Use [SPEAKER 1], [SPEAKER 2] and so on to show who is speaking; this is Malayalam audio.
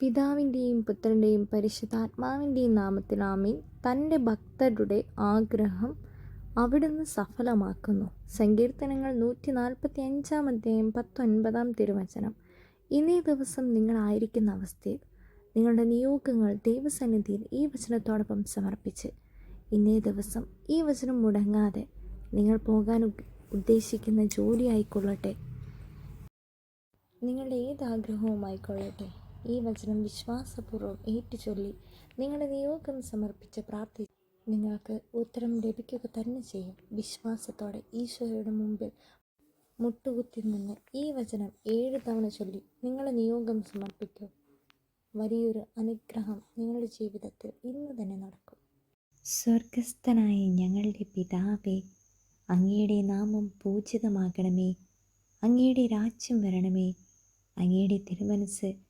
[SPEAKER 1] പിതാവിന്റെയും പുത്രന്റെയും പരിശുദ്ധാത്മാവിന്റെയും നാമത്തിൽ ആമീൻ. തന്റെ ഭക്തരുടെ ആഗ്രഹം അവിടുന്ന് സഫലമാക്കുന്നു. സങ്കീർത്തനങ്ങൾ നൂറ്റി നാൽപ്പത്തി അഞ്ചാം അധ്യായം പത്തൊൻപതാം തിരുവചനം. ഇന്നേ ദിവസം നിങ്ങളായിരിക്കുന്ന അവസ്ഥയിൽ നിങ്ങളുടെ നിയോഗങ്ങൾ ദൈവസന്നിധിയിൽ ഈ വചനത്തോടൊപ്പം സമർപ്പിച്ച് ഇന്നേ ദിവസം ഈ വചനം മുടങ്ങാതെ നിങ്ങൾ പോകാൻ ഉദ്ദേശിക്കുന്ന ജോലി ആയിക്കൊള്ളട്ടെ. നിങ്ങളുടെ ഏത് ആഗ്രഹവുമായിക്കൊള്ളട്ടെ. ഈ വചനം വിശ്വാസപൂർവം ഏറ്റുചൊല്ലി നിങ്ങളുടെ നിയോഗം സമർപ്പിച്ച് പ്രാർത്ഥി നിങ്ങൾക്ക് ഉത്തരം ലഭിക്കുക തന്നെ ചെയ്യും. വിശ്വാസത്തോടെ ഈശോയുടെ മുമ്പിൽ മുട്ടുകുത്തി നിന്ന് ഈ വചനം ഏഴ് തവണ ചൊല്ലി നിങ്ങളുടെ നിയോഗം സമർപ്പിക്കൂ. വലിയൊരു അനുഗ്രഹം നിങ്ങളുടെ ജീവിതത്തിൽ ഇന്ന് തന്നെ നടക്കും. സ്വർഗസ്ഥനായ ഞങ്ങളുടെ പിതാവേ അങ്ങയുടെ നാമം പൂജിതമാകണമേ. അങ്ങയുടെ രാജ്യം വരണമേ. അങ്ങയുടെ തിരുമനസ്